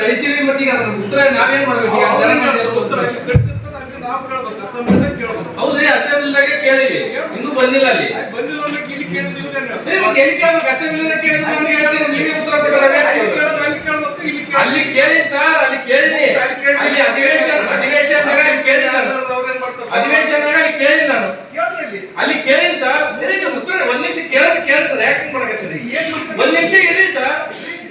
ಕಳಿಸಿರಿ ಮತ್ತೀಗ ಅದ್ರ ಉತ್ತರ ನಾವೇನ್ ಮಾಡ್ಬೇಕು? ನಾವು ಅಸೆಂಬ್ಲಿದಾಗ ಕೇಳ್ಬೇಕು. ಹೌದ್ರಿ ಅಸೆಂಬ್ಲಿದಾಗೆ ಕೇಳಿವಿ ಇನ್ನೂ ಬಂದಿಲ್ಲ ಅಲ್ಲಿ. ಬಂದಿಲ್ಲ ಅಂದ್ರೆ ಇಲ್ಲಿ ಕೇಳಿದ್ರೆ ಮತ್ತೆ ಎಲ್ಲಿ ಕೇಳ್ಬೇಕು? ಅಸೆಂಬ್ಲಿದಾಗ ಕೇಳಿದ್ರೆ ನಮ್ಗೆ ಹೇಳ್ತೀರಿ ನೀವೇ ಉತ್ತರ ಕೊಡಬೇಕು ಅಲ್ಲಿ ಕೇಳಿ ಸರ್ ಅಲ್ಲಿ ಕೇಳಿನಿ ಅಲ್ಲಿ ಕೇಳಿನಿ. ಅಲ್ಲಿ ಅಧಿವೇಶನ ಅಧಿವೇಶನದಾಗ ಅಲ್ಲಿ ಕೇಳಿನಿ ನಾನು ಅವ್ರೇನ್ ಮಾಡ್ತಾರೆ? ಅಧಿವೇಶನದಾಗ ಅಲ್ಲಿ ಕೇಳಿನಿ ನಾನು ಕೇಳ್ರಿ ಇಲ್ಲಿ. ಅಲ್ಲಿ ಕೇಳಿನಿ ಸರ್ ನಿಮಗೆ ಉತ್ತರ ಒಂದ್ ನಿಮಿಷ ಕೇಳಿದ್ರೆ ಕೇಳಿದ್ರೆ ಯಾಕೆ ಮಾಡಕತ್ತೀರಿ ಏನ್ ಮಾಡ್ತಾರೆ? ಒಂದ್ ನಿಮಿಷ ಇರಿ ಸರ್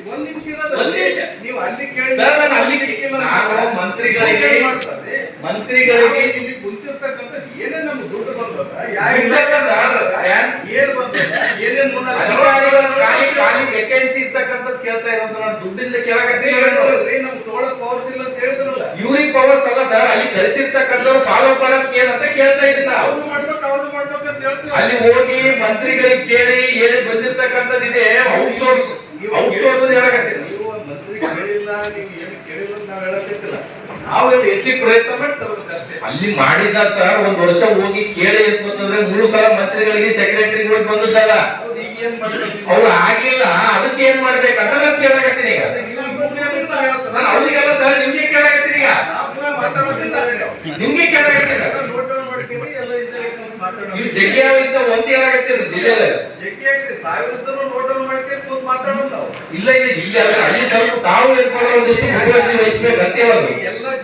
ಒಂದ್ ನಿಮಿಷ. ಒಂದ್ ನಿಮಿಷ. ನೀವು ಅಲ್ಲಿ ಕೇಳಿ. ಸರ್, ನಾನು ಅಲ್ಲಿ ನಾನು ಮಂತ್ರಿಗಳಿಗೆ- ಏನ್? ಮಂತ್ರಿಗಳಿಗೆ ಇಲ್ಲಿ ಕುಂತಿರ್ತಕ್ಕಂಥ ಏನೇ ನಮ್ಗೆ ದುಡ್ಡು ಬಂದದ ಯಾ ದುಡ್ಡಲ್ಲ ಸರ್, ಯಾನ್- ಏನ್ ಬಂದದ ಏನೇನ್ ಮುನ್ನ ಅಧಿಕಾರಿಗಳ ಖಾಲಿ ಖಾಲಿ ವೇಕೆನ್ಸಿ ಇರ್ತಕ್ಕಂಥದ್ದು ಕೇಳ್ತಾ ಇರೋದು ನಾನು. ದುಡ್ಡಿಂದ ಕೇಳಕತ್ತೀನಿ ನಮ್ ತೋಳಕ್ ಪವರ್ಸ್ ಇಲ್ಲ ಅಂತ ಹೇಳಿದ್ರಲ್ಲ. ಯೂರಿನ್ ಪವರ್ಸ್ ಅಲ್ಲ ಸರ್ ಅಲ್ಲಿ ಕಲಿಸಿರ್ತಕ್ಕಂಥವ್ರು ಫಾಲೋ ಮಾಡಕ್ ಏನಂತ ಕೇಳ್ತಾ ಇದ್ದೀನಿ ನಾವು. ಅವ್ನು ಮಾಡ್ಬೇಕು ಅವ್ನು ಮಾಡ್ಬೇಕು ಅಂತ ಹೇಳ್ತೀವಿ. ಅಲ್ಲಿ ಹೋಗಿ ಮಂತ್ರಿಗಳಿಗೆ ಕೇಳಿ ಹೇಳಿ ಬಂದಿರ್ತಕ್ಕಂಥದ್ದು ಇದೆ ಔಟ್ಸೋರ್ಸ್ ಔಟ್ಸೋರ್ಸ್ ಹೇಳಕತ್ತೀನಿ ನೀವು ಮಂತ್ರಿ ಕೇಳಿಲ್ಲ ನೀವು ಏನು ಕೇಳಿಲ್ಲ ಅಂತ ನಾವ್ ಹೇಳಕ್ಕಿಲ್ಲ ನಾವೆಲ್ಲ ಹೆಚ್ಚಿಗೆ ಪ್ರಯತ್ನ ಮಾಡಿ ತರ್ಬೇಕಷ್ಟೇ ಅಲ್ಲಿ ಮಾಡಿದ ಸರ್ ಒಂದ್ ವರ್ಷ ಹೋಗಿ ಕೇಳಿ ಅಂತಂದ್ರೆ ಮೂರು ಸಲ ಮಂತ್ರಿಗಳಿಗೆ ಸೆಕ್ರೆಟರಿಗಳಿಗೆ ಬಂದಿದ್ದಲ್ಲ ಈಗ ಏನ್ ಮಾಡ್ಬೇಕು? ಅವ್ರು ಆಗಿಲ್ಲ ಅದಕ್ಕೆ ಏನ್ ಮಾಡ್ಬೇಕಂತ ನಾನು ಕೇಳಾಕತ್ತೀನಿ ಈಗ. ನಾನು ಅವ್ರಿಗೆಲ್ಲ ಸರ್ ನಿಮ್ಗೆ ಕೇಳಕತ್ತೀನಿ ಈಗ. ನಿಮ್ಗೆ ಕೇಳಕತ್ತೀನಿ ನೀವು ಜಗ್ಗಿ ಅಂತ ಒಂದ್ ಇಲ್ಲ ಇಲ್ಲ ಇಲ್ಲಿ ಅಲ್ಲ ಸ್ವಲ್ಪ ತಾವು ಒಂದಿಷ್ಟು ಮುತುವರ್ಜಿ ಅಲ್ಲಿ ಅಂತ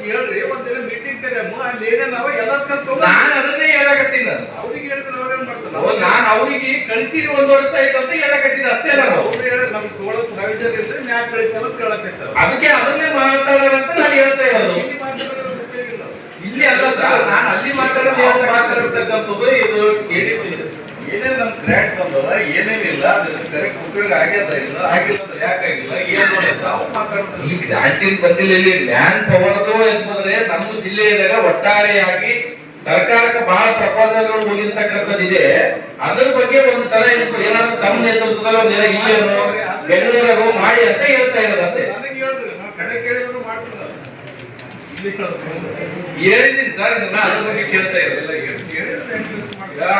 ಹೇಳೋದು ನಾನು ಅದನ್ನೇ ಹೇಳಕತ್ತೀನಿ. ನಾನು ಅವಾಗ ನಾನು ಅವ್ರಿಗೆ ಕಳ್ಸಿರಿ ಒಂದು ವರ್ಷ ಆಯ್ತು ಅಂತ ಹೇಳಕತ್ತಿದ್ದೆ ಅಷ್ಟೇ ನಾನು. ಅದಕ್ಕೆ ಅದನ್ನೇ ಮಾತಾಡೋಣ ಅಂತ ನಾನು ಹೇಳ್ತಾ ಇರೋದು. ಇಲ್ಲಿ ಅಲ್ಲ ಸರ್ ನಾನು ಅಲ್ಲಿ ಮಾತಾಡೋದು ಮಾತಾಡ್ತಕ್ಕಂಥದ್ದು ಇದು ಕೇಳಿ ಗ್ರ್ಯಾಂಟ್ ಏನೇನಿಲ್ಲ ಕರೆಕ್ಟ್ ಉಪಯೋಗ ಆಗ್ಯದ ಇಲ್ಲ ಆಗಿಲ್ಲ ಅಂದ್ರೆ ಯಾಕಾಗಿಲ್ಲ ಏನ್ ನೋಡೋದು ನಾವು ಮಾತಾಡ್ತೀವಿ. ಬಂದಿಲ್ಲ ಇಲ್ಲಿ ಮ್ಯಾನ್ ಪವರ್ದು ಅಂತಂದ್ರೆ ನಮ್ಮ ಜಿಲ್ಲೆಯದಾಗ ಒಟ್ಟಾರೆಯಾಗಿ ಸರ್ಕಾರಕ್ಕೆ ಬಹಳ ಪ್ರಪೋಸಲ್ಗಳು ಹೋಗಿರ್ತಕ್ಕಂಥದ್ದಿದೆ. ಅದ್ರ ಬಗ್ಗೆ ಒಂದು ಸಲ ಏನಿತ್ತು ಏನಾದ್ರು ತಮ್ಮ ನೇತೃತ್ವದಲ್ಲಿ ಒಂದ್ ಏನೋ ಇಲ್ಲೇನೋ ಬೆಂಗಳೂರಾಗೋ ಮಾಡಿ ಅಂತ ಹೇಳ್ತಾ ಇರೋದು ಅಷ್ಟೇ. ಹೇಳಿದ್ದೀನಿ ಸರ್ ಇದನ್ನ ಅದ್ರ ಬಗ್ಗೆ ಕೇಳ್ತಾ ಎಲ್ಲ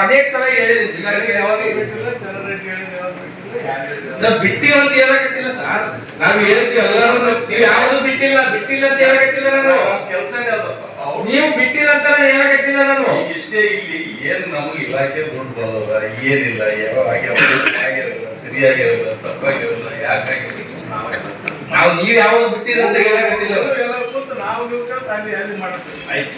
ಅನೇಕ ಸಲ ಹೇಳಿದ್ದೀನಿ. ಯಾವಾಗ ಯಾವಾಗ ಬಿಟ್ಟಿಲ್ಲ ಯಾವಾಗ ಬಿಟ್ಟಿಲ್ಲ ನಾವು ಬಿಟ್ಟಿವ ಅಂತ ಹೇಳಕತ್ತಿಲ್ಲ ಸರ್. ನಾವು ಹೇಳ್ತೀವಿ ಎಲ್ಲರೂ. ನೀವು ಯಾವುದು ಬಿಟ್ಟಿಲ್ಲ? ಬಿಟ್ಟಿಲ್ಲ ಅಂತ ಹೇಳಕತ್ತಿಲ್ಲ ನಾನು. ಅವ್ರು ನೀವು ಬಿಟ್ಟಿಲ್ಲ ಅಂತ ನಾನು. ಹೇಳಕತ್ತಿಲ್ಲ ನಾನು ಇಷ್ಟೇ ಇಲ್ಲಿ ಏನ್ ನಮ್ಗೆ ಇಲಾಖೆ ದುಡ್ಡು ಬಂದದ? ಏನಿಲ್ಲ. ಯಾವ ಆಗಿರಲ್ಲ ಸರಿಯಾಗಿರಲ್ಲ ತಪ್ಪಾಗಿರಲ್ಲ ಯಾಕಾಗಿರಲ್ಲ ನಾವೇ ನಾವು ಯಾವ್ದು ಬಿಟ್ಟಿಲ್ಲ ಅಂತ ಹೇಳಕತ್ತಿಲ್ಲ ನಾವು ಅಲ್ಲಿ ಮಾಡ್ತೀವಿ. ಆಯ್ತು.